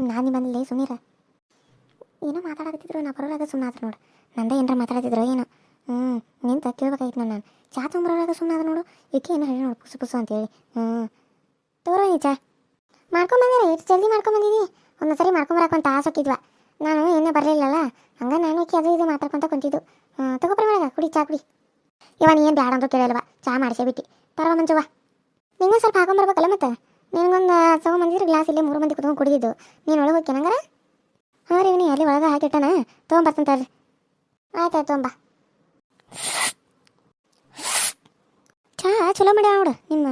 ನಿಮ್ಮ ನಿಮ್ಮಲ್ಲಿ ಬಂದಿಲ್ಲ ಸುಮ್ಮನಿರ ಏನೋ ಮಾತಾಡಕತ್ತಿದ್ರು, ನಾ ಬರೋಲಾಗ ಸುಮ್ಮನಾದ್ರು ನೋಡು. ನಂದೇ ಏನಾರ ಮಾತಾಡತ್ತಿದ್ರು ಏನೋ. ಹ್ಞೂ ನಿಂತ ಕೇಳ್ಬೇಕಾಗಿತ್ತು ನಾನು. ಚಾ ಸುಮ್ಮನೆ ಸುಮ್ಮನಾದ್ರು ನೋಡು. ಏಕೆ ಏನೋ ಹೇಳಿ ನೋಡು, ಪುಸು ಪುಸು ಅಂತೇಳಿ. ಹ್ಞೂ ತೋರೋ ನೀ ಚಾ. ಮಾಡ್ಕೊಂಬಂದಿರ ಎಷ್ಟು ಜಲ್ದಿ ಮಾಡ್ಕೊಂಬಂದಿದ್ದಿ ಒಂದು ಸರಿ ಮಾಡ್ಕೊಂಬರಕ್ಕೆ ತಾಸು ಹಾಕಿದ್ವ ನಾನು ಏನೇ ಬರಲಿಲ್ಲಲ್ಲ. ಹಂಗೆ ನಾನು ಅದು ಇದು ಮಾತಾಡ್ಕೊಂತ ಕುಂತಿದ್ದು. ತಗೋಪ್ರಿ ಮೇಡಗ ಕುಡಿ, ಚಾ ಕುಡಿ. ಇವ ನೀ ಏನು ಬ್ಯಾಡ ಅಂತ ಕೇಳಲ್ವ. ಚಾ ಮಾಡಿಸೇ ಬಿಟ್ಟು. ತರ ಮಂಜುವ ನಿಂಗೆ ಸ್ವಲ್ಪ ಹಾಕೊಂಬರ್ಬೇಕಲ್ಲ ಮತ್ತೆ? ನಿನಗೊಂದು ತೊಗೊಂಬಂದಿದ್ರೆ ಗ್ಲಾಸ್ ಇಲ್ಲಿ ಮೂರು ಮಂದಿ ಕುತ್ಕೊಂಡು ಕುಡಿದಿದ್ದು. ನೀನು ಒಳಗೆ ಹೋಗ್ಕೆ ನಂಗಾರ ಹಾಂ ರೀ ನೀ ಅಲ್ಲಿ ಒಳಗೆ ಹಾಕಿಟ್ಟನ ತೊಗೊಂಬರ್ತಂತ ತರ್ರಿ ಆಯ್ತು ಆಯ್ತು ತೊಗೊಂಬ ಚಾ ಚಲೋ ಮಾಡ್ಯಾವ ನೋಡು ನಿಮ್ಮ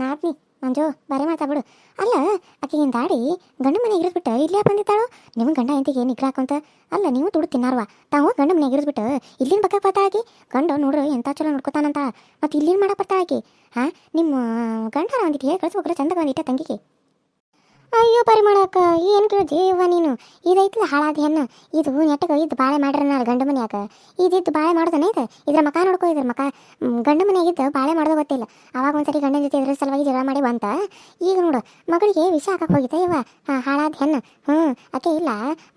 ನಾದ್ನಿ. ಮಂಜು ಬರೀ ಮಾತಾಡ್ಬಿಡು ಅಲ್ಲ ಆಕೆಗಿನ ದಾಡಿ ಗಂಡು ಮನೆ ಇರಿಸ್ಬಿಟ್ಟು ಇಲ್ಲೇ ಬಂದಿದ್ದಾಳು? ನಿಮ್ಮ ಗಂಡ ಎಂತಿಗೆ ನಿಗ್ರ ಹಾಕೊಂತ? ಅಲ್ಲ, ನೀವು ತುಡು ತಿನ್ನಾರ್ವಾ. ತಾವು ಗಂಡು ಮನೆಗೆ ಇರಿಸ್ಬಿಟ್ಟು ಇಲ್ಲಿನ ಬಗ್ಗೆ ಬರ್ತಾ ಆಕಿ? ಗಂಡು ನೋಡ್ರಿ ಎಂತ ಚಲೋ ನೋಡ್ಕೊತಾನಂತ. ಮತ್ತೆ ಇಲ್ಲಿನ ಮಾಡಕ್ ಬರ್ತಾ ಆಕಿ. ಹಾಂ, ನಿಮ್ಮ ಗಂಡರ ಒಂದಿಟ್ಟು ಹೇಳಿ ಕಳ್ಸ್ಬೇಕ್ರೆ ಚಂದ ಒಂದಿಟ್ಟ ತಂಗಿಗೆ. ಅಯ್ಯೋ, ಪರಿಮಳಕ್ಕ, ಏನು ಕೇಳ್ತಿ ಜೀವ ನೀನು. ಇದೈತ್ಲ ಹಾಳಾದ ಹೆಣ್ಣು. ಇದು ನೆಟ್ಟಗೆ ಇದ್ದು ಬಾಳೆ ಮಾಡ್ರ ನಾನು ಗಂಡು ಮನ್ಯಾಗ. ಇದಿದ್ದು ಬಾಳೆ ಮಾಡೋದನ್ನ ಇದು? ಇದ್ರ ಮಕ ನೋಡ್ಕೊ, ಇದ್ರ ಮಕ. ಗಂಡ ಮನೆಯಾಗಿದ್ದು ಬಾಳೆ ಮಾಡೋದು ಗೊತ್ತಿಲ್ಲ. ಅವಾಗ ಒಂದ್ಸರಿ ಗಂಡನ ಜೊತೆ ಇದ್ರ ಸಲುವಾಗಿ ಜಗಳ ಮಾಡಿ ಬಂತ. ಈಗ ನೋಡು, ಮಗಳಿಗೆ ವಿಷ ಹಾಕಕ್ಕೆ ಹೋಗಿದ್ದೆ ಇವ ಹಾಳಾದ ಹೆಣ್ಣು. ಹ್ಞೂ ಆಕೆ ಇಲ್ಲ.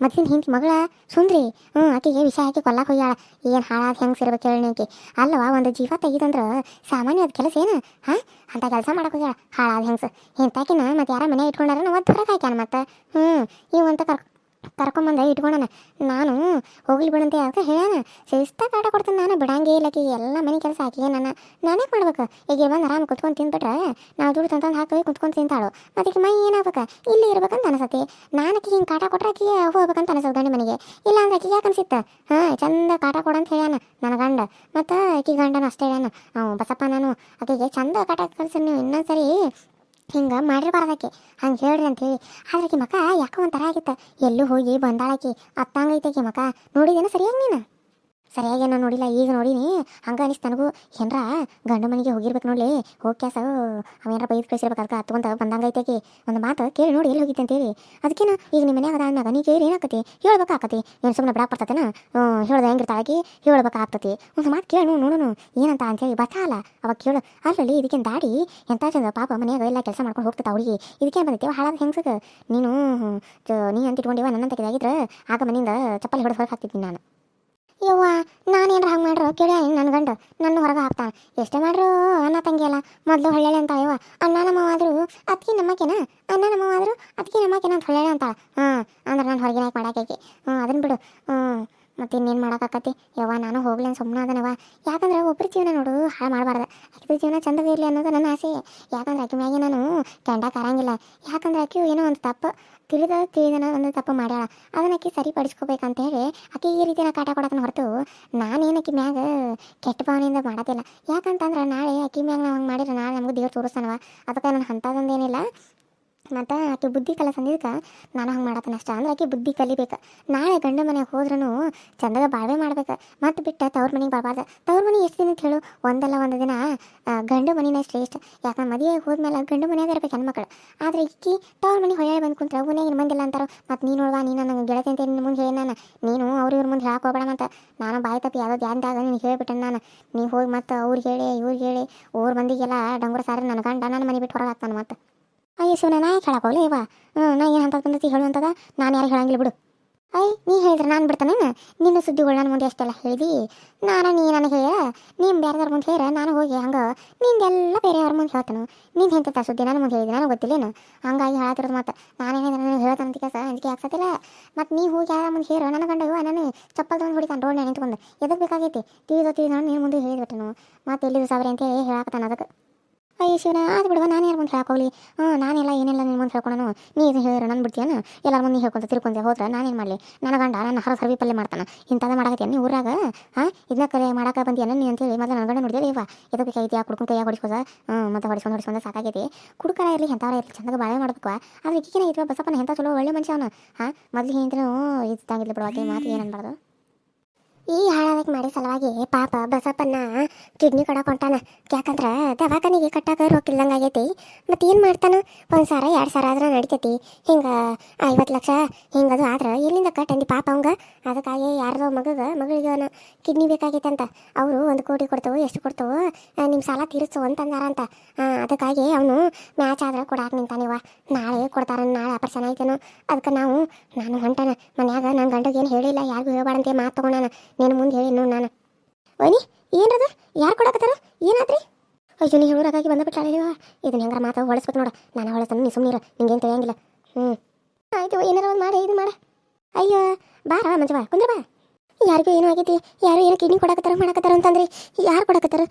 ಮೊದ್ಲಿನ ಹಿಂತಿ ಮಗಳ ಸುಂದ್ರಿ. ಹ್ಞೂ ಆಕೆಗೆ ವಿಷ ಹಾಕಿ ಕೊಲ್ಲಕ್ಕೆ ಹೋಗ್ಯಾಳ. ಏನು ಹಾಳಾದ ಹೆಂಗೆ ಸಿರ್ಬೇಕು ಹೇಳಿ ಆಕೆ. ಅಲ್ಲವಾ ಒಂದು ಜೀವ ತೆಗಿದಂದ್ರೆ ಸಾಮಾನ್ಯ ಅದು ಕೆಲಸ ಏನು? ಹಾಂ? ಅಂತ ಕೆಲಸ ಹೋಗ್ಯಾಳ ಹಾಳಾದ ಹೆಂಗ್ಸು. ಇಂಥಕಿನ ಮತ್ತೆ ಯಾರ ಮನೆ ಇಟ್ಕೊಂಡಾರ ನಾವು ಹೊರಗೆ ಹಾಕ್ಯಾನ ಮತ್ತೆ. ಹ್ಞೂ ಇವಂತ ಕರ್ ಕರ್ಕೊಂಬಂದ ಇಟ್ಕೊಂಡಾನ. ನಾನು ಹೋಗ್ಲಿ ಬಿಡಂತೆ ಯಾಕೆ ಹೇಳ್ಯಾನ. ಶಿಸ್ತ ಕಾಟ ಕೊಡ್ತೀನಿ ನಾನು, ಬಿಡಂಗೇ ಇಲ್ಲ ಆಕಿಗೆ. ಎಲ್ಲ ಮನೆ ಕೆಲಸ ಹಾಕಿ ನಾನು ನಾನೇ ಮಾಡ್ಬೇಕು. ಈಗ ಬಂದು ಆರಾಮ್ ಕುತ್ಕೊಂಡು ತಿಂದ್ಬಿಟ್ರೆ ನಾವು ದುಡ್ಡು ತಂತಂದು ಹಾಕಿ ಕುತ್ಕೊಂಡು ತಿಂತಾಳು. ಅದಕ್ಕೆ ಮೈ ಏನಾಗ್ಬೇಕು? ಇಲ್ಲಿ ಇರ್ಬೇಕಂತ ಅನಿಸತಿ ನಾನು ಆಕಿಗೆ ಹಿಂಗೆ ಕಾಟ ಕೊಟ್ರೆ ಅಕ್ಕಿ ಹೋಗ್ಬೇಕಂತ ಅನಿಸೋದು ಗಂಡ ಮನೆಗೆ. ಇಲ್ಲ ಅಂದ್ರೆ ಆಕಿಗೆ ಯಾಕೆ ಅನ್ಸಿತ್ತ? ಹಾಂ, ಚಂದ ಕಾಟ ಕೊಡಂತ ಹೇಳ್ಯಾನ ನನ್ನ ಗಂಡ. ಮತ್ತು ಆಕಿ ಗಂಡನ ಅಷ್ಟೇ ಹೇಳ್ಯಾನ. ಬಸಪ್ಪ ನಾನು ಆಕೆಗೆ ಚಂದ ಕಾಟ ಕಳ್ಸಿ ನೀವು ಇನ್ನೊಂದ್ಸರಿ. ಹಿಂಗೆ ಮಾಡಿರ್ಬಾರ್ದಾಕೆ. ಹಂಗೆ ಹೇಳ್ರಿ ಅಂತ ಹೇಳಿ. ಆದ್ರೆ ಮಕ ಯಾಕೋ ಒಂಥರ ಆಗಿತ್ತ. ಎಲ್ಲೂ ಹೋಗಿ ಬಂದಾಳಾಕಿ. ಅತ್ತಂಗೈತೆ ಆಕಿ ಮಕ ನೋಡಿದೇನ ಸರಿಯಾಗಿ ನೀನು? ಸರಿಯಾಗಿ ನಾನು ನೋಡಿಲ್ಲ, ಈಗ ನೋಡಿನಿ. ಹಂಗೆ ಅನಿಸ್ತು ನನಗೂ. ಏನ್ರ, ಗಂಡು ಮನೆಗೆ ಹೋಗಿರ್ಬೇಕು ನೋಡಲಿ. ಹೋಗಿ ಕ್ಯಾಸ ಅವೇನಾರ ಬೈದು ಕಳಿಸಿರ್ಬೇಕು ಅದಕ್ಕೆ ಅಂತ ಬಂದಂಗೈತೆ ಐತೆ ಒಂದು ಮಾತು ಕೇಳಿ ನೋಡಿ ಎಲ್ಲಿ ಹೋಗಿದ್ದೆ ಅಂತೇಳಿ. ಅದಕ್ಕೇನು ಈಗ ನಿಮ್ಮ ಮನ್ಯಾಗ ಅದಾದ್ಮ್ಯಾಗ ನೀ ಕೇಳಿ ಏನಾಕತಿ? ಹೇಳ್ಬೇಕಾಕತಿ ಏನು ಸುಮ್ಮನೆ ಬಿಡಾಕ್ ಬರ್ತತೇನ? ಹೇಳ್ದೆ ಹೆಂಗಿರ್ತಾಳಾಕಿ ಹೇಳ್ಬೇಕಾಗ್ತತಿ ಒಂದು ಮಾತು ಕೇಳು ನೋಡೋಣ ಏನಂತ ಅಂತೇಳಿ ಬತ್ತಾಲ ಅವಾಗ ಕೇಳು. ಅಲ್ಲಲ್ಲಿ ಇದಕ್ಕೇನು ದಾಡಿ? ಎಂತ ಚಂದ ಪಾಪ ಮನ್ಯಾಗ ಎಲ್ಲ ಕೆಲಸ ಮಾಡ್ಕೊಂಡು ಹೋಗ್ತದ ಅವಳಿಗೆ ಇದಕ್ಕೆ ಬಂದೈತೆ? ಹಾಳಾದ ಹೆಂಗ್ಸದ ನೀನು ನೀ ಅಂತ ಇಟ್ಕೊಂಡಿವ ನನ್ನ ತೆಗೆದಾಗಿದ್ರೆ? ಆಗ ಮನೆಯಿಂದ ಚಪ್ಪಲಿ ಹೊಡೆದು ಹೊರಗೆ ಹಾಕ್ತಿದ್ದೀನಿ ನಾನು. ಯವ್ವ, ನಾನೇನ್ರ ಹಂಗೆ ಮಾಡ್ರು? ಕೇಳಿ ನನ್ನ ಗಂಡು. ನನ್ನ ಹೊರಗೆ ಹಾಕ್ತಾನೆ. ಎಷ್ಟೇ ಮಾಡ್ರು ಅಣ್ಣ ತಂಗಿಯಲ್ಲ. ಮೊದಲು ಹೊಳ್ಳೆ ಅಂತ ಯವ್ವ. ಅಣ್ಣ ನಮ್ಮವಾದ್ರು ಅದಕ್ಕೆ ನಮ್ಮಕ್ಕೇನ? ಅಣ್ಣ ನಮ್ಮವಾದ್ರು ಅದಕ್ಕೆ ನಮ್ಮಕ್ಕೇನ ಅಂತ ಹೊಳ್ಳೆ ಅಂತ ಹಾಂ ಅಂದ್ರೆ ನಾನು ಹೊರಗಿನ ಮಾಡಾಕೈತಿ. ಹ್ಞೂ ಅದನ್ನ ಬಿಡು. ಹ್ಞೂ ಮತ್ತೆ ಇನ್ನೇನು ಮಾಡೋಕ್ಕಾಕತಿ ಯವ್ವ, ನಾನು ಹೋಗ್ಲಿ ಅಂತ ಸುಮ್ಮನೆ ಅದನವ. ಯಾಕಂದ್ರೆ ಒಬ್ಬರು ಜೀವನ ನೋಡು, ಹಾಳು ಮಾಡಬಾರ್ದು. ಆಕಿದ ಜೀವನ ಚಂದಗೆ ಇರಲಿ ಅನ್ನೋದು ನನ್ನ ಆಸೆ. ಯಾಕಂದ್ರೆ ಆಕೆ ಮ್ಯಾಗೆ ನಾನು ಕೆಂಡ ಕರಂಗಿಲ್ಲ. ಯಾಕಂದ್ರೆ ಆಕೆ ಏನೋ ಒಂದು ತಪ್ಪು, ತಿಳಿದ ತಿಳಿದನ ಒಂದು ತಪ್ಪು ಮಾಡ್ಯಾಳ. ಅದನ್ನ ಆಕೆ ಸರಿಪಡಿಸ್ಕೋಬೇಕಂತ ಹೇಳಿ ಆಕೆ ಈ ರೀತಿನ ಕಾಟ ಕೊಡೋದನ್ನ ಹೊರತು ನಾನೇನು ಆಕೆ ಮ್ಯಾಗ ಕೆಟ್ಟ ಭಾವನೆಯಿಂದ ಮಾಡೋದಿಲ್ಲ. ಯಾಕಂತಂದ್ರೆ ನಾಳೆ ಆಕೆ ಮ್ಯಾಗ ನಾವು ಹಂಗೆ ಮಾಡಿದ್ರೆ ನಾಳೆ ನಮಗೆ ದೇವ್ರು ತೋರಿಸ್ತಾನವ. ಅದಕ್ಕೆ ನಾನು ಅಂಥದ್ದೊಂದೇನಿಲ್ಲ ಮತ್ತು ಆಕೆ ಬುದ್ಧಿ ಕಲಸಂದಿದ್ದಕ್ಕೆ ನಾನು ಹಂಗೆ ಮಾಡತ್ತೇನೆ ಅಷ್ಟೇ ಅಂದ್ರೆ ಆಕೆ ಬುದ್ಧಿ ಕಲಿಬೇಕು. ನಾಳೆ ಗಂಡ ಮನೆಗೆ ಹೋದ್ರೂ ಚಂದಾಗ ಬಾಳ್ವೆ ಮಾಡ್ಬೇಕು. ಮತ್ತು ಬಿಟ್ಟು ತವ್ರ ಮನೆಗೆ ಬರಬಾರ್ದು. ತವ್ರ ಮನೆ ಎಷ್ಟು ದಿನ ಅಂತ ಹೇಳು? ಒಂದಲ್ಲ ಒಂದು ದಿನ. ಗಂಡು ಮನೆನೇ ಶ್ರೇಷ್ಠ. ಯಾಕಂದ್ರೆ ಮದುವೆ ಹೋದ್ಮೇಲೆ ಗಂಡು ಮನೆಯಾಗ ಇರ್ಬೇಕು ಹೆಣ್ಮಕ್ಳು. ಆದರೆ ಇಕ್ಕಿ ತವ್ರ ಮನೆ ಹೊಳೆ ಬಂದು ಕುಂತ್ರೆ ಮನೆಗೆ ಮಂದಿಲ್ಲ ಅಂತಾರೋ? ಮತ್ತು ನೀನು ನೋಡುವ, ನೀನು ನನಗೆ ಗೆಳತಿ ಅಂತ ನಿನ್ನ ಮುಂದೆ ಹೇಳಿ ನಾನು. ನೀನು ಅವ್ರ ಇವ್ರ ಮುಂದೆ ಹೋಗ್ಬೇಡ ಮತ್ತು ನಾನು ಬಾಯಿ ತಪ್ಪಿ ಯಾವುದೋ ಧ್ಯಾನದಾಗ ನೀನು ಹೇಳಿಬಿಟ್ಟೆ ನಾನು. ನೀವು ಹೋಗಿ ಮತ್ತು ಅವ್ರಿಗೆ ಹೇಳಿ ಇವ್ರಿಗೆ ಹೇಳಿ. ಊರ ಮಂದಿಗೆಲ್ಲ ಡಂಗುರ ಸಾರಿ ನನ್ನ ಗಂಡ, ನನ್ನ ಮನೆ ಬಿಟ್ಟು ಹೊರಗೆ ಹಾಕ್ತಾನೆ ಮತ್ತು. ಅಯ್ಯೋ ಶಿವನ ನಾ ಯಾಕೆ ಹೇಳಕ್ಕೆ ಹೋಗ್ಲಿ? ಇವ ನಾ ಏನು ಅಂತ ಹೇಳು ಅಂತದ. ನಾನು ಯಾರು ಹೇಳಂಗಿಲ್ಲ ಬಿಡು. ಅಯ್ಯ ನೀ ಹೇಳಿದ್ರೆ ನಾನು ಬಿಡ್ತಾನೇನು ನಿನ್ನ ಸುದ್ದಿಗಳು ನನ್ನ ಮುಂದೆ ಅಷ್ಟೆಲ್ಲ ಹೇಳಿದಿ? ನಾನು, ನೀ ನನಗೆ ಹೇಳ. ನೀನು ಬೇರೆದವ್ರ ಮುಂದೆ ಹೇಳ, ನಾನು ಹೋಗಿ ಹಂಗೆ. ನಿಂದೆಲ್ಲ ಬೇರೆಯವ್ರ ಮುಂದೆ ಹೇಳ್ತಾನು. ನೀನು ಎಂತ ಸುದ್ದಿ ನನ್ನ ಮುಂದೆ ಹೇಳಿದೆ? ನನಗೆ ಗೊತ್ತಿಲ್ಲೇನು ಹಂಗಾಗಿ ಹೇಳತ್ತಿರೋದು ಮತ್ತೆ ನಾನೇನೇ ನನಗೆ ಹೇಳ್ತಾನಂತ ಕೆಲಸ ಅಂಜಿಕೆ ಆಗ್ಸತ್ತಿಲ್ಲ ಮತ್ತು ನೀ ಹೋಗಿ ಯಾರ ಮುಂದೆ ಹೇಳು? ನನ್ನ ಗಂಡ ಇವ, ನಾನು ಚಪ್ಪಲ್ ತೊಗೊಂಡು ಹೊಡಿತಾನೆ ರೋಡ್ನ ನಿಂತ್ಕೊಂಡು. ಎದಕ್ಕೆ ಬೇಕಾಗೈತಿ? ತಿಳಿದೋ ತಿಳಿದೋ ನೀನು ಮುಂದೆ ಹೇಳಿದ್ಬಿಟ್ಟನು ಮತ್ತೆ ಎಲ್ಲಿದ್ದು ಸಾವಿರ ಅಂತ ಹೇಳಿ ಹೇಳಾಕತ್ತಾನ ಅದಕ್ಕೆ ಅಯ್ಯ ಶಿವನ ಅದು ಬಿಡುವ, ನಾನು ಯಾರು ಮುಂದೆ ಹಾಕೋಲಿ ಹ್ಞೂ ನಾನೆಲ್ಲ ಏನೆಲ್ಲ ನಿನ್ನ ಮುಂದೆ ಹೇಳ್ಕೊಳನು? ನೀ ಇದು ಹೇಳಿದ್ರೆ ನಾನು ಬಿಡ್ತೀಯನ? ಎಲ್ಲರ ಮುಂದೆ ಹೇಳ್ಕೊಂತ ತಿರ್ಕೊಂತೆ ಹೋದ್ರೆ ನಾನೇನು ಮಾಡಲಿ? ನನ್ನ ಗಂಡ, ನನ್ನ ಹರ ಸರ್ವಿ ಪಲ್ಲೆ ಮಾಡ್ತಾನೆ. ಇಂಥದ್ದು ಮಾಡಕತ್ತೀಯ ನೀ ಊರಾಗ? ಹಾಂ ಇದನ್ನ ಕರೆ ಮಾಡಕ್ಕೆ ಬಂದಿಯನ ನೀ ಅಂತೇಳಿ ಮೊದಲು ನನ್ನ ಗಂಡ ನೋಡಿದೆ ಇವ ಇದಕ್ಕೆ ಕೈ ಆ ಕುಡ್ಕೊಂಡು ಕೈಯಾಗ ಹೊಡಿಸ್ಕೋದ? ಹ್ಞೂ ಮತ್ತೆ ಹೊಡಿಸ್ಕೊಂಡು ಹೊಡಿಸ್ಕೊಂಡು ಸಾಕಾಗೈತಿ. ಕುಡ್ಕರ ಇರಲಿ, ಎಂಥವ್ರ ಇರಲಿ, ಚಂದಾಗ ಬಾಳೆ ಮಾಡ್ಬೇಕು ಆದ್ರೆ ಈಗಿನ ಇದ್ವ ಬಸಪ್ಪನ ಎಂಥ ಚಲೋ ಒಳ್ಳೆ ಮನುಷ್ಯ ಅವನು? ಹಾಂ, ಮೊದಲು ಹಿಂದ್ರೂ ಇದ್ದಂಗಿಲ್ಲ ಬಿಡುವ ಮಾತು ಏನು ಅನ್ಬಾರ್ದು. ಈ ಹಾಳಾದಕ್ಕೆ ಮಾಡಿ ಸಲುವಾಗಿ ಪಾಪ ಬಸಪ್ಪನ್ನ ಕಿಡ್ನಿ ಕೊಡಕ್ಕೆ ಹೊಂಟಾನ. ಯಾಕಂದ್ರೆ ದವಾಖಾನಿಗೆ ಕಟ್ಟಾಕ ರೊಕ್ಕಿಲ್ದಂಗೆ ಆಗೈತಿ ಮತ್ತೆ ಏನು ಮಾಡ್ತಾನ? ಒಂದು ಸಾರ, ಎರಡು ಸಾರ ಆದ್ರೆ ನಡಿತೈತಿ. ಹಿಂಗೆ ಐವತ್ತು ಲಕ್ಷ ಹಿಂಗದು ಆದ್ರೆ ಎಲ್ಲಿಂದ ಕಟ್ಟಂದಿ ಪಾಪ ಅವಂಗ? ಅದಕ್ಕಾಗಿ ಯಾರೋ ಮಗಗ, ಮಗಳಿಗೆ ಅವನ ಕಿಡ್ನಿ ಅಂತ. ಅವರು ಒಂದು ಕೋಟಿ ಕೊಡ್ತೇವೆ, ಎಷ್ಟು ಕೊಡ್ತೇವೆ ನಿಮ್ಮ ಸಾಲ ತೀರಿಸು ಅಂತಂದಾರ ಅಂತ. ಅದಕ್ಕಾಗಿ ಅವನು ಮ್ಯಾಚ್ ಆದ್ರೆ ಕೊಡಾಕ ನಿಂತಾನಿವ ನಾಳೆ ಕೊಡ್ತಾರ, ನಾಳೆ ಆಪರೇಷನ್ ಆಯ್ತೇನೋ. ಅದಕ್ಕೆ ನಾವು, ನಾನು ಹೊಂಟಾನ. ಮನ್ಯಾಗ ನನ್ನ ಗಂಡಗೆ ಏನು ಹೇಳಿಲ್ಲ, ಯಾರಿಗೂ ಹೇಳ್ಬಾರ್ದಂತೆ ಮಾತು ತಗೊಂಡಾನ. ನೀನು ಮುಂದೆ ಹೇಳಿ ನೋಡು ನಾನು. ಓನಿ ಏನ್ರದ? ಯಾರು ಕೊಡಕತ್ತಾರ? ಏನಾದ್ರಿ ಅಯ್ಯೋ, ನೀ ಹೇಳೋರಾಗಿ ಬಂದ್ಬಿಟ್ಟಾಳೆ ಇದನ್ನ ಹೆಂಗಾರ ಮಾತು ಹೊಳಿಸ್ಬೇಕು ನೋಡ. ನಾನು ಹೊಳಸ್ತಾನೆ ನೀ ಸುಮ್ಮನೆ ನಿಂಗೇನು ತಿಳಿಯಂಗಿಲ್ಲ. ಹ್ಞೂ ಆಯ್ತು ಏನಾರ ಒಂದು ಮಾಡಿ, ಇದು ಮಾಡ. ಅಯ್ಯೋ ಬಾರ ಮಂಜವ, ಕುಂದ್ರ ಬಾ. ಯಾರಿಗೂ ಏನೋ ಆಗೈತಿ. ಯಾರು ಏನು ಕಿಡ್ನಿ ಕೊಡಕತ್ತಾರ, ಮಾಡಕತ್ತಾರ ಅಂತಂದ್ರಿ. ಯಾರು ಕೊಡಕತ್ತಾರ?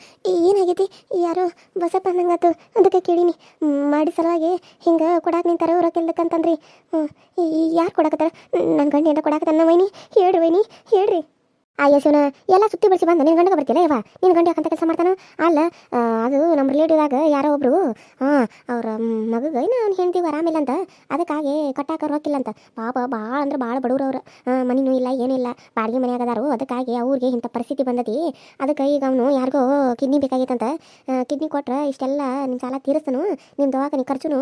ಏನಾಗೈತಿ ಯಾರು ಬಸಪ್ಪ ಅಂದಂಗಾತು, ಅದಕ್ಕೆ ಕೇಳೀನಿ. ಮಾಡಿ ಸಲುವಾಗಿ ಹಿಂಗೆ ಕೊಡಾಕ ನಿಂತಾರ ರೊಕ್ಕಿಲ್ದಕ್ಕಂತಂದ್ರಿ ಯಾರು ಕೊಡಕತ್ತಾರ? ನನ್ನ ಗಂಡ ಏನಾರ ಕೊಡಕತ್ತಾರ ವೈನಿ? ಹೇಳ್ರಿ ವೈನಿ, ಹೇಳ್ರಿ. ಅಯ್ಯೋ ಶಿವನ ಎಲ್ಲ ಸುತ್ತಿ ಬಳಸಿ ಬಂದು ನಿನ್ ಗಂಡಗ ಬರ್ತಿಲ್ಲ ಯವ ನಿನ್ನ ಗಂಡ ಯಾಕಂತ ಕೆಲಸ ಮಾಡ್ತಾನ? ಅಲ್ಲ ಆ, ಅದು ನಮ್ಮ ರಿಲೇಟಿವ್ದಾಗ ಯಾರೋ ಒಬ್ರು ಹಾಂ ಅವ್ರ ಮಗಗೆ ಇನ್ನು ಅವ್ನು ಹೆಂಡ್ತಿಗೆ ಆರಾಮಿಲ್ಲ ಅಂತ ಅದಕ್ಕಾಗಿ ಕಟ್ಟಾಕ ರೊಕ್ಕಿಲ್ಲ ಅಂತ. ಪಾಪ ಭಾಳ ಅಂದ್ರೆ ಭಾಳ ಬಡವ್ರು ಅವ್ರು. ಮನಿನೂ ಇಲ್ಲ ಏನಿಲ್ಲ ಬಾಡಿಗೆ ಮನೆ ಆಗದಾರು ಅದಕ್ಕಾಗಿ ಅವ್ರಿಗೆ ಇಂಥ ಪರಿಸ್ಥಿತಿ ಬಂದತಿ. ಅದಕ್ಕೆ ಈಗ ಅವನು ಯಾರಿಗೋ ಕಿಡ್ನಿ ಬೇಕಾಗಿತ್ತಂತ ಕಿಡ್ನಿ ಕೊಟ್ರೆ ಇಷ್ಟೆಲ್ಲ ನಿಮ್ಮ ಸಾಲ ತೀರಿಸ್ತಾನು ನಿಮ್ಮ ದವಾಖಾನೆ ಖರ್ಚುನು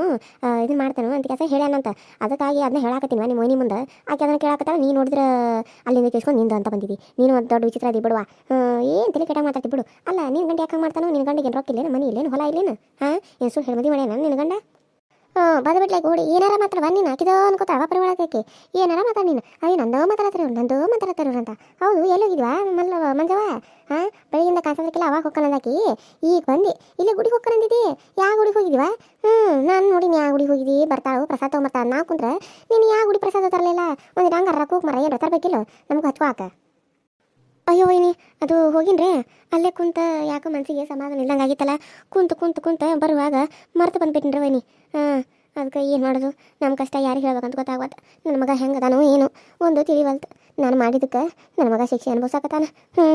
ಇದನ್ನ ಮಾಡ್ತಾನು ಅಂತ ಕೆಲಸ ಹೇಳ್ಯಾನಂತ ಅದಕ್ಕಾಗಿ ಅದನ್ನ ಹೇಳಾಕತ್ತೀನಿ ನಿಮ್ಮ ಮನೆ ಮುಂದೆ. ಆಕೆ ಅದನ್ನ ಕೇಳಾಕತ್ತಾಳ ನೀ ನೋಡಿದ್ರೆ ಅಲ್ಲಿಂದ ಕೇಳಿಸ್ಕೊಂಡು ನಿಂದು ಅಂತ ಬಂದಿದ್ದಿ ನೀನು ಒಂದು ದೊಡ್ಡ ವಿಚಿತ್ರ ಅದಿ ಬಿಡುವ. ಏನು ತಲೆ ಕೆಟ್ಟ ಮಾತಾಡ್ತಿ ಬಿಡು. ಅಲ್ಲ ನಿನ್ನ ಗಂಡ ಯಾಕೆ ಮಾಡ್ತಾನೋ? ನಿನ್ನ ಗಂಡಿಗೆ ರೊಕ್ಕ ಇಲ್ಲೇನು? ಮನಿ ಇಲ್ಲೇನು? ಹೊಲ ಇಲ್ಲೇನು? ಹಾಂ, ಏನು ಸುಳ್ಳು ಹೇಳಿ ಮದುವೆ ಮಾಡ್ಯಾನ ನಿನ್ನ ಗಂಡ? ಹಾಂ ಬಂದ್ಬಿಟ್ಲೆ ಗೋಡಿ. ಏನಾರ ಮಾತ್ರ ನೀನು? ಹಾಕಿದೋ ಅನ್ಕೋತಾ ಅವ ಪರಿವಾಳಕ್ಕೆ ಏನಾರ ಮಾತಾಡ ನೀನು. ಅದೇ ನಂದೋ ಮಾತಾಡತ್ತಾರ? ನಂದೋ ಮಾತಾಡತ್ತಾರ ಅಂತ. ಹೌದು, ಎಲ್ಲಿ ಹೋಗಿದ್ವಾ? ಮಲ್ಲ ಮಂಜವ ಹಾಂ, ಬೆಳಗಿಂದ ಕಾಸದಕ್ಕೆಲ್ಲ ಅವಾಗ ಹೋಗ್ಕೊಂಡಾಕಿ ಈಗ ಬಂದು. ಇಲ್ಲೇ ಗುಡಿಗೆ ಹೋಗ್ಕನಂದಿದ್ದಿ ಯಾವ ಗುಡಿಗೆ ಹೋಗಿದ್ವಾ? ಹ್ಞೂ ನಾನು ನೋಡಿನಿ ಯಾವ ಗುಡಿಗೆ ಹೋಗಿದ್ದಿ. ಬರ್ತಾಳು, ಪ್ರಸಾದ ತೊಗೊಂಬರ್ತಾಳ. ನಾವು ಕುಂತ್ರೆ, ನೀನು ಯಾವ ಗುಡಿ ಪ್ರಸಾದ ತರಲಿಲ್ಲ? ಒಂದು ಹಂಗಾರ ಕೂಕ್ ಮರ ಏನು ತರಬೇಕಿಲ್ಲ? ನಮ್ಗೆ ಹಚ್ವಾಕ ಅಯ್ಯೋ, ವೈನಿ, ಅದು ಹೋಗಿನ್ರಿ. ಅಲ್ಲೇ ಕುಂತ ಯಾಕೋ ಮನಸ್ಸಿಗೆ ಸಮಾಧಾನ ಇಲ್ದಂಗೆ ಆಗಿತ್ತಲ್ಲ. ಕುಂತು ಕುಂತು, ಕುಂತ ಬರುವಾಗ ಮರ್ತು ಬಂದ್ಬಿಟ್ಟಿನ್ರಿ ವೈನಿ. ಹಾಂ ಅದಕ್ಕೆ ಏನು ಮಾಡೋದು? ನಮ್ಮ ಕಷ್ಟ ಯಾರಿಗೆ ಹೇಳ್ಬೇಕಂತ ಗೊತ್ತಾಗತ್ತ ನನ್ನ ಮಗ ಹೆಂಗೆ ಅದಾನೋ ಏನು. ಒಂದು ತಿಳಿವಲ್ತು ನಾನು ಮಾಡಿದ್ದಕ್ಕೆ ನನ್ನ ಮಗ ಶಿಕ್ಷೆ ಅನುಭವಿಸಕತ್ತಾನ. ಹ್ಞೂ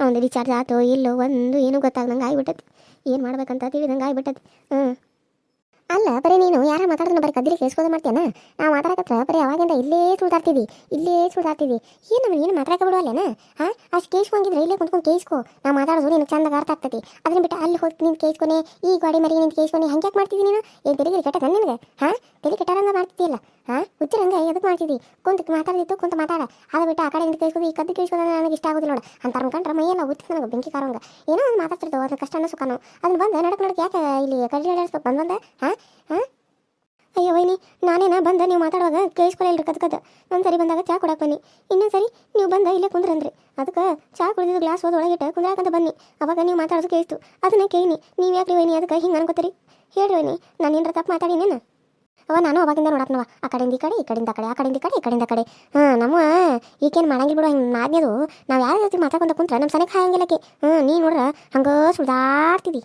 ಅವನು ರಿಚಾರ್ಜ್ ಆತೋ ಇಲ್ಲೋ ಒಂದು ಏನೂ ಗೊತ್ತಾಗ್ದಂಗೆ ಆಗಿಬಿಟ್ಟತಿ ಏನು ಮಾಡ್ಬೇಕಂತ ತಿಳಿದಂಗೆ ಆಗಿಬಿಟ್ಟತಿ ಹ್ಞೂ ಅಲ್ಲ, ಬರೀ ನೀನು ಯಾರ ಮಾತಾಡಿದ್ರೆ ಬರೀ ಕದ್ದಿಲಿ ಕೇಳಿಸ್ಕೋದ ಮಾಡ್ತೇನ ನಾ ಮಾತಾಡಕತ್ರ, ಬರೀ ಅವಾಗಿಂದ ಇಲ್ಲೇ ಸುಳ್ದಾಡ್ತೀವಿ ಇಲ್ಲೇ ಸುಳ್ದಾಡ್ತೀವಿ ಏನು ನಮ್ಮ ಏನು ಮಾತಾಡಕ ಬಿಡುವಲ್ಲೇನ? ಹಾ? ಅಷ್ಟು ಕೇಳಿಸ್ಕೊಂಡಿದ್ರೆ ಇಲ್ಲೇ ಕುಂತ್ಕೊಂಡು ಕೇಳಿಸ್ಕೊ. ನಾ ಮಾತಾಡೋದು ನಿನಗೆ ಚಂದಾಗ ಅರ್ಥ ಆಗ್ತೈತಿ ಅದನ್ನ ಬಿಟ್ಟು ಅಲ್ಲಿ ಹೋಗಿ ನೀನು ಕೇಳಿಸ್ಕೊನೆ, ಈ ಗಾಡಿ ಮರಿಗೆ ನಿಂತು ಕೇಳಿಸ್ಕೊನೆ ಹಂಗೆ ಯಾಕೆ ಮಾಡ್ತಿದ್ದಿ ನೀನು? ಏನು ತೆಲಿಗೆ ಕೆಟ್ಟದ ನಿನಗೆ? ಹಾಂ? ತೆರಿಗೆ ಕೆಟ್ಟಾರಂಗ ಮಾಡ್ತಿದ್ದಿಲ್ಲ ಹಾಂ? ಹುಚ್ಚಿರಂಗ ಎದಕ್ಕೆ ಮಾಡ್ತಿದ್ದಿ ಕುಂತ ಮಾತಾಡಿದ್ದು ಕುಂತ ಮಾತಾಡ. ಅದು ಬಿಟ್ಟು ಆ ಕಡೆ ಹಿಂದೆ ಕೇಳಿಸ್ಕೊದು ಈ ಕದ್ದು ಕೇಳಿಸ್ಕೋದ ನನಗೆ ಇಷ್ಟ ಆಗೋದಿಲ್ಲ ನೋಡು. ಅಂತ ಅನ್ಕೊಂಡ್ರೆ ಮೈಯೆಲ್ಲ ಉತ್ತಿ ನನಗೆ ಬೆಂಕಿ ಕಾರಂಗ. ಏನೋ ಒಂದು ಮಾತಾಡ್ತಿರ್ತವೆ, ಅದ್ರ ಕಷ್ಟನೋ ಸುಖನು. ಅದನ್ನ ಬಂದು ನಡಕ್ ನಡಕ್ ಯಾಕೆ ಇಲ್ಲಿ ಕಡ್ಡಿ ಬಂದು ಬಂದ? ಹಾಂ? ಹಾಂ? ಅಯ್ಯೋ, ವೈನಿ, ನಾನೇನ ಬಂದ? ನೀವು ಮಾತಾಡುವಾಗ ಕೇಳಿಸ್ಕೊಳ್ಳಿಲ್ರಿ ಕದ್ ಕದ. ಒಂದು ಸರಿ ಬಂದಾಗ ಚಾ ಕೊಡಕ್ಕೆ ಬನ್ನಿ. ಇನ್ನೊಂದು ಸರಿ ನೀವು ಬಂದ, ಇಲ್ಲೇ ಕುಂದ್ರಂದ್ರಿ. ಅದಕ್ಕೆ ಚಾ ಕುಡಿದು ಗ್ಲಾಸ್ ಹೋದ ಒಳಗಿಟ್ಟು ಕುಂದ್ರಾಕಂತ ಬನ್ನಿ. ಅವಾಗ ನೀವು ಮಾತಾಡೋದು ಕೇಳಿಸ್ತು ಅದನ್ನ ಕೇಳಿನಿ. ನೀವು ಯಾಕೆ ವೈನಿ, ಅದಕ್ಕೆ ಹಿಂಗೆ ಅನ್ಕೋತೀರಿ? ಹೇಳಿ ವೈನಿ, ನಾನು ಏನಾರ ತಪ್ಪು ಮಾತಾಡಿನೇನು? ಅವ ನಾನು ಅವಾಗಿಂದ ನೋಡತ್ನವ ಆ ಕಡೆಯಿಂದ ಈ ಕಡೆ, ಈ ಕಡೆಯಿಂದ ಆ ಕಡೆ, ಆ ಕಡೆಯಿಂದ ಈ ಕಡೆ, ಈ ಕಡೆಯಿಂದ ಕಡೆ. ಹಾಂ ನಮ್ಮ ಈಕೇನು ಮಾಡಂಗಿಲ್ಲ ಬಿಡು, ಹಿಂಗೆ ನಾದ್ನೇದು ನಾವು ಯಾರ ಜೊತೆ ಮಾತಾಡ್ಕೊಂತ ಕುಂತ್ರ ನಮ್ಮ ಸನಕ್ಕೆ ಹಾಯಂಗಿಲ್ಲಕ್ಕೆ ಹ್ಞೂ ನೀ ನೋಡ್ರ, ಹಂಗೆ ಸುಳ್ದಾಡ್ತಿದ್ದಿ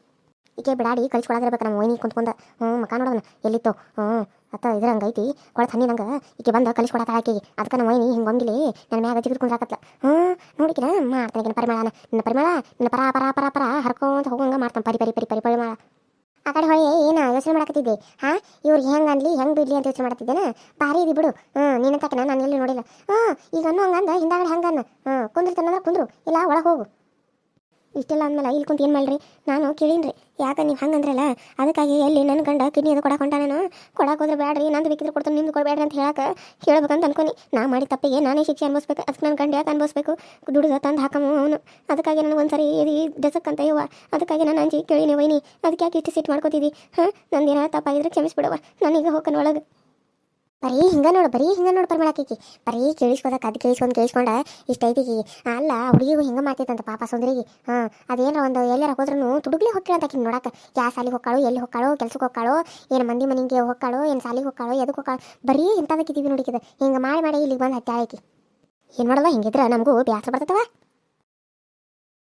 ಈಕೆ ಬಿಡಾಡಿ, ಕಳಿಸ್ಕೊಳದಿರ್ಬೇಕು ನಮ್ಮ ಓಯ್ನಿ ಕುಂತ್ಕೊಂಡ. ಹ್ಞೂ ಮಕ ನೋಡೋದನ್ನ ಎಲ್ಲಿತ್ತು. ಹ್ಞೂ ಅತ್ತ ಇದ್ರ ಹಂಗೈತಿ ಕೊಳ ಹಣ್ಣಿ ನಂಗೆ ಈಕೆ ಬಂದು ಕಲಿಸ್ಕೊಡತ್ತ ಆಕೆಗೆ ಅದಕ್ಕೆ ನಮ್ಮ ಓಯ್ನಿ ಹಿಂಗೆ ಬಂಗಿಲಿ ನನ್ನ ಮ್ಯಾಗ ಜಿಗಿದು ಕುಂದ್ರಾಕತ್ಲ. ಹ್ಞೂ ನೋಡಿಕಿನ ಮಾಡ್ತಾನೆ ಪರಿಮಳನ. ನಿನ್ನ ಪರಿಮಳ, ನಿನ್ನ ಪರ ಪರ ಪರ ಪರ ಹರ್ಕೊಂತ ಹೋಗಂಗ ಮಾಡ್ತಾನೆ. ಪರಿ ಪರಿ ಪರಿ ಪರಿ, ಪರಿಮಳ. ಆ ಕಡೆ ಹೊಳೆ ಏನು ಯೋಚನೆ ಮಾಡಕತ್ತಿದ್ದೆ? ಹಾ ಇವ್ರಿಗೆ ಹೆಂಗೆ ಅನ್ಲಿ ಹೆಂಗ್ ಬಿಡ್ಲಿ ಅಂತ ಯೋಚನೆ ಮಾಡತ್ತಿದ್ದೇನ ಭಾರಿ ಇದೆ ಬಿಡು. ಹ್ಞೂ, ನೀನ ತಕ್ಕ ನಾನು ಎಲ್ಲಿ ನೋಡಿಲ್ಲ. ಹ್ಮ್ ಈಗ ಅನ್ನೋ ಹಂಗಂದ, ಹಿಂದಾಗಡೆ ಹಂಗನ್ನ. ಹ್ಞೂ ಕುಂದಿರ್ತಾನಂದ್ರೆ ಕುಂದ್ರು. ಇಲ್ಲ, ಒಳಗೆ ಹೋಗು. ಇಷ್ಟೆಲ್ಲ ಅಂದ್ಮೇಲೆ ಇಲ್ಲಿ ಕುಂತ ಏನು ಮಾಡ್ರಿ ನಾನು ಕೇಳೀನ್ರಿ ಯಾಕೆ ನೀವು ಹಂಗಂದ್ರಲ್ಲ ಅದಕ್ಕಾಗಿ ಎಲ್ಲಿ ನನ್ನ ಗಂಡ ಕಿಡ್ನಿ ಅದು ಕೊಡಕ್ಕೆ ಹೊಂಟಾನೇನು ಕೊಡಕ್ಕೆ ಹೋದ್ರೆ ಬೇಡ್ರಿ ನಂದು ಬೇಕಿದ್ರೆ ಕೊಡ್ತಾನೆ, ನಿಮ್ದು ಕೊಡಬೇಡ್ರಿ ಅಂತ ಹೇಳಕ್ಕೆ ಹೇಳ್ಬೇಕಂತ ಅನ್ಕೊನಿ ನಾ ಮಾಡಿ ತಪ್ಪಿಗೆ ನಾನೇ ಶಿಕ್ಷೆ ಅನ್ಭವಿಸ್ಬೇಕು, ಅದಕ್ಕೆ ನನ್ನ ಗಂಡ ಯಾಕೆ ಅನ್ಭವಿಸ್ಬೇಕು? ದುಡಿದ ತಂದು ಹಾಕಮ್ಮ ಅವನು. ಅದಕ್ಕಾಗಿ ನನಗೆ ಒಂದ್ಸರಿ ಇದು ಡೆಸಕ್ಕಂತ ಇವ ಅದಕ್ಕಾಗಿ ನಾನು ಅಂಜಿ ಕೇಳಿನಿ ಒಯ್ನಿ ಅದಕ್ಕೆ ಯಾಕೆ ಇಷ್ಟು ಸಿಟ್ಟು ಮಾಡ್ಕೋತಿದ್ದಿ ಹಾಂ? ನಂದು ಏನಾರ ತಪ್ಪಾಗಿದ್ರೆ ಕ್ಷಮಿಸ್ಬಿಡವ ನಾನೀಗ ಹೋಗ್ಕನ ಒಳಗೆ. ಬರೀ ಹಿಂಗ ನೋಡು, ಬರೀ ಹಿಂಗ ನೋಡು ಪರಿಮಳಾಕಿ ಬರೀ ಕೇಳಿಸ್ಕೋದ ಅದು ಕೇಳಿಸ್ಕೊಂಡು, ಕೇಳಿಸ್ಕೊಂಡ ಇಷ್ಟ ಐತಿ ಅಲ್ಲ, ಹುಡುಗಿಗೂ ಹಿಂಗ ಮಾಡ್ತೈತಂತ ಪಾಪ ಸುಂದರಿಗೆ ಹಾಂ, ಅದೇನೋ ಒಂದು ಎಲ್ಲಾರ ಹೋದ್ರೂ ತುಡುಗ್ಲಿ ಹೋಗ್ಕಿಳಂತ ಆಕಿ ನೋಡಕ್ಕೆ ಯಾ ಸಾಲಿಗೆ ಹೋಗ್ಕಾಳು ಎಲ್ಲಿ ಹೋಗ್ಕಾಳು ಕೆಲ್ಸಕ್ಕೆ ಹೋಗ್ಕಾಳು, ಏನು ಮಂದಿ ಮನೆಗೆ ಹೋಗ್ಕಾಳು, ಏನು ಸಾಲಿಗೆ ಹೋಗ್ಕಾಳು ಎದಕ್ಕೆ ಹೋಗ್ಕಾಳು, ಬರೀ ಇಂಥದಕ್ಕಿದ್ದೀವಿ ನೋಡಿಕಿದ. ಹಿಂಗೆ ಮಾಡಿ ಮಾಡಿ ಇಲ್ಲಿಗೆ ಬಂದು ಹತ್ಯಾಳಕಿ ಏನು ಮಾಡೋದ ಹಿಂಗಿದ್ರೆ ನಮಗೂ ಬ್ಯಾಸ ಬರ್ತದವ